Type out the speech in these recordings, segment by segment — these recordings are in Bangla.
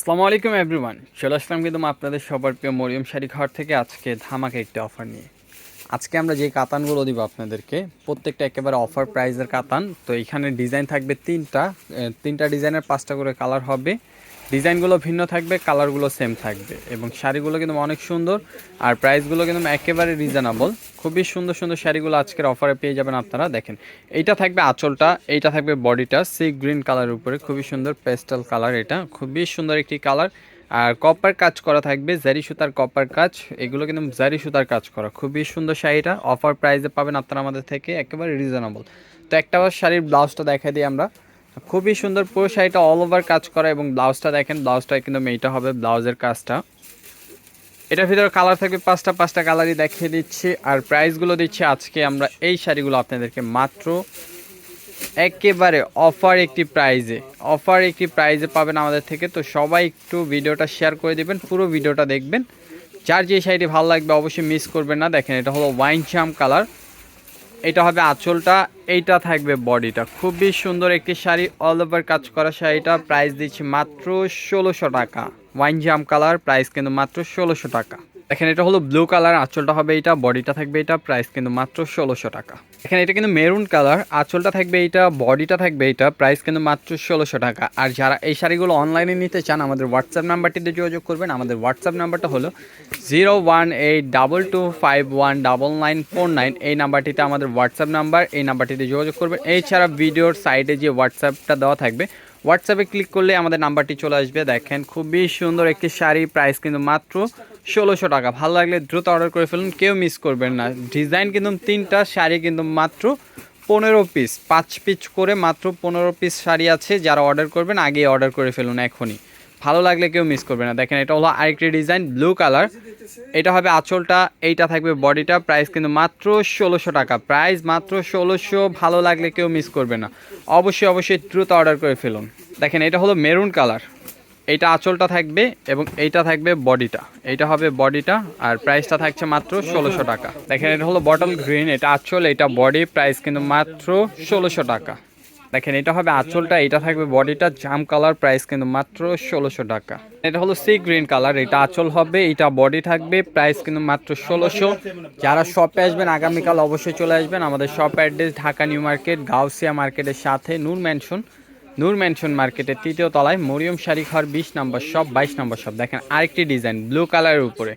আসসালামু আলাইকুম এভরিওয়ান চলে আসলাম কিন্তু আপনাদের সবার প্রিয় মরিয়ম শাড়ি ঘর থেকে আজকে ধামাকে একটি অফার নিয়ে। আজকে আমরা যে কাতানগুলো দিব আপনাদেরকে, প্রত্যেকটা একেবারে অফার প্রাইজের কাতান। তো এখানে ডিজাইন থাকবে তিনটা তিনটা ডিজাইনের পাঁচটা করে কালার হবে। ডিজাইনগুলো ভিন্ন থাকবে কালারগুলো সেম থাকবে। এবং শাড়িগুলো কিন্তু অনেক সুন্দর, আর প্রাইসগুলো কিন্তু একেবারে রিজনেবল খুবই সুন্দর সুন্দর শাড়িগুলো আজকের অফারে পেয়ে যাবেন আপনারা। দেখেন, এইটা থাকবে আঁচলটা, এইটা থাকবে বডিটা সি গ্রিন কালারের উপরে, খুবই সুন্দর পেস্টাল কালার এটা, খুবই সুন্দর একটি কালার আর কপার কাজ করা থাকবে জারি সুতার কপার কাজ, এগুলো কিন্তু জারি সুতার কাজ করা। খুবই সুন্দর শাড়িটা অফার প্রাইসে পাবেন আপনারা আমাদের থেকে, একেবারে রিজনেবল তো একটা শাড়ির ব্লাউজটা দেখা দিই আমরা। খুবই সুন্দর পুরো শাড়িটা অল ওভার কাজ করা এবং ব্লাউজটা দেখেন ব্লাউজটা কিন্তু এইটা হবে ব্লাউজের কাজটা। এটার ভিতরে কালার থাকবে পাঁচটা পাঁচটা কালারই দেখিয়ে দিচ্ছি। আর প্রাইসগুলো দিচ্ছি আজকে আমরা এই শাড়িগুলো আপনাদেরকে মাত্র একেবারে অফার একটি প্রাইজে অফার একটি প্রাইজে পাবেন আমাদের থেকে। তো সবাই একটু ভিডিওটা শেয়ার করে দিবেন, পুরো ভিডিওটা দেখবেন। যার যে শাড়িটি ভালো লাগবে অবশ্যই মিস করবেন না। দেখেন, এটা হলো ওয়াইন চাম কালার এটা হবে আঁচলটা, এইটা থাকবে বডিটা খুবই সুন্দর একটি শাড়ি অল ওভার কাজ করা শাড়িটা। প্রাইস দিচ্ছি মাত্র ষোলোশো টাকা। ওয়াইন জাম কালার প্রাইস কিন্তু মাত্র ষোলোশো টাকা। দেখেন, এটা হলো ব্লু কালার আঁচলটা হবে এটা বডিটা থাকবে এটা প্রাইস কিন্তু মাত্র ষোলোশো টাকা। এখানে এটা কিন্তু মেরুন কালার আঁচলটা থাকবে এইটা বডিটা থাকবে এটা প্রাইস কিন্তু মাত্র ষোলোশো টাকা। আর যারা এই শাড়িগুলো অনলাইনে নিতে চান, আমাদের হোয়াটসঅ্যাপ নাম্বারটিতে যোগাযোগ করবেন। আমাদের হোয়াটসঅ্যাপ নাম্বারটা হলো zero one eight double two five one double nine four nine এই নাম্বারটিতে আমাদের হোয়াটসঅ্যাপ নাম্বার, এই নাম্বারটিতে যোগাযোগ করবেন। এছাড়া ভিডিওর সাইডে যে হোয়াটসঅ্যাপটা দেওয়া থাকবে হোয়াটসঅ্যাপে ক্লিক করলে আমাদের নাম্বারটি চলে আসবে। দেখেন, খুবই সুন্দর একটি শাড়ি প্রাইস কিন্তু মাত্র ষোলোশো টাকা। ভালো লাগলে দ্রুত অর্ডার করে ফেলুন, কেউ মিস করবেন না। ডিজাইন কিন্তু তিনটা, শাড়ি কিন্তু মাত্র পনেরো পিস পাঁচ পিস করে মাত্র পনেরো পিস শাড়ি আছে, যারা অর্ডার করবেন, আগেই অর্ডার করে ফেলুন এখনই। ভালো লাগলে কেউ মিস করবে না। দেখেন, এটা হলো আরেকটি ডিজাইন ব্লু কালার এটা হবে আঁচলটা, এইটা থাকবে বডিটা প্রাইস কিন্তু মাত্র ষোলোশো টাকা। প্রাইস মাত্র ষোলোশো, ভালো লাগলে কেউ মিস করবে না। অবশ্যই অবশ্যই দ্রুত অর্ডার করে ফেলুন। দেখেন, এটা হলো মেরুন কালার এইটা আঁচলটা থাকবে এবং এইটা থাকবে বডিটা এইটা হবে বডিটা আর প্রাইসটা থাকছে মাত্র ষোলোশো টাকা। দেখেন, এটা হলো বটল গ্রিন এটা আঁচল, এটা বডি প্রাইস কিন্তু মাত্র ষোলোশো টাকা। দেখেন, এটা হবে আঁচলটা, এটা থাকবে বডিটা, জাম কালার প্রাইস কিন্তু মাত্র ষোলোশো টাকা। এটা হলো সি গ্রিন কালার এটা আঁচল হবে, এটা বডি থাকবে প্রাইস কিন্তু মাত্র ষোলোশো। যারা শপে আসবেন, আগামীকাল অবশ্যই চলে আসবেন আমাদের shop address Dhaka new market, Gausia মার্কেটের সাথে নূর ম্যানশন নূর ম্যানশন মার্কেটের তৃতীয় তলায় মরিয়ম শাড়ি ঘর, বিশ নম্বর শপ বাইশ নম্বর শপ দেখেন, আরেকটি ডিজাইন ব্লু কালারের উপরে।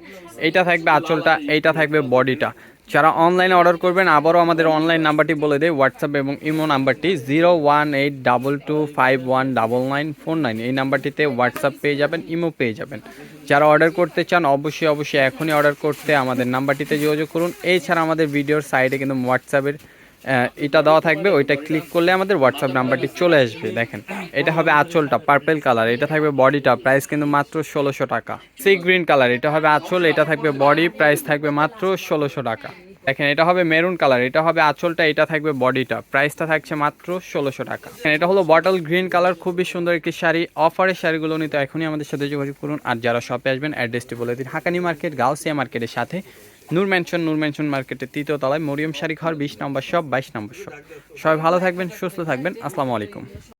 এইটা থাকবে আঁচলটা, এইটা থাকবে বডিটা যারা অনলাইনে অর্ডার করবেন, আবারও আমাদের অনলাইন নাম্বারটি বলে দেয় হোয়াটসঅ্যাপ এবং ইমো নাম্বারটি zero one eight double two five one double nine four nine এই নাম্বারটিতে হোয়াটসঅ্যাপ পেয়ে যাবেন ইমো পেয়ে যাবেন। যারা অর্ডার করতে চান, অবশ্যই অবশ্যই এখনই অর্ডার করতে আমাদের নাম্বারটিতে যোগাযোগ করুন। এছাড়া আমাদের ভিডিওর সাইডে কিন্তু হোয়াটসঅ্যাপের এটা দেওয়া থাকবে, ওইটা ক্লিক করলে আমাদের হোয়াটসঅ্যাপ নাম্বারটি চলে আসবে, দেখেন। এটা হবে আঁচলটা পার্পেল কালার এটা থাকবে বডিটা প্রাইস কিন্তু মাত্র ষোলোশো টাকা। সি গ্রিন কালার এটা হবে আঁচল, এটা থাকবে বডি প্রাইস থাকবে মাত্র ষোলোশো টাকা। দেখেন, এটা হবে মেরুন কালার এটা হবে আঁচলটা, এটা থাকবে বডিটা প্রাইসটা থাকছে মাত্র ষোলোশো টাকা। এটা হলো বটল গ্রিন কালার খুবই সুন্দর একটি শাড়ি। অফারের শাড়িগুলো নিতে এখনই আমাদের সাথে যোগাযোগ করুন। আর যারা শপে আসবেন অ্যাড্রেসটি বলে দিন। হাকানি মার্কেট গাউসিয়া মার্কেটের সাথে নূর ম্যানশন নূর ম্যানশন মার্কেটের তৃতীয় তলায় মরিয়ম শাড়ি ঘর বিশ নম্বর শপ, বাইশ নম্বর শপ। সবাই ভালো থাকবেন, সুস্থ থাকবেন। আসসালামু আলাইকুম।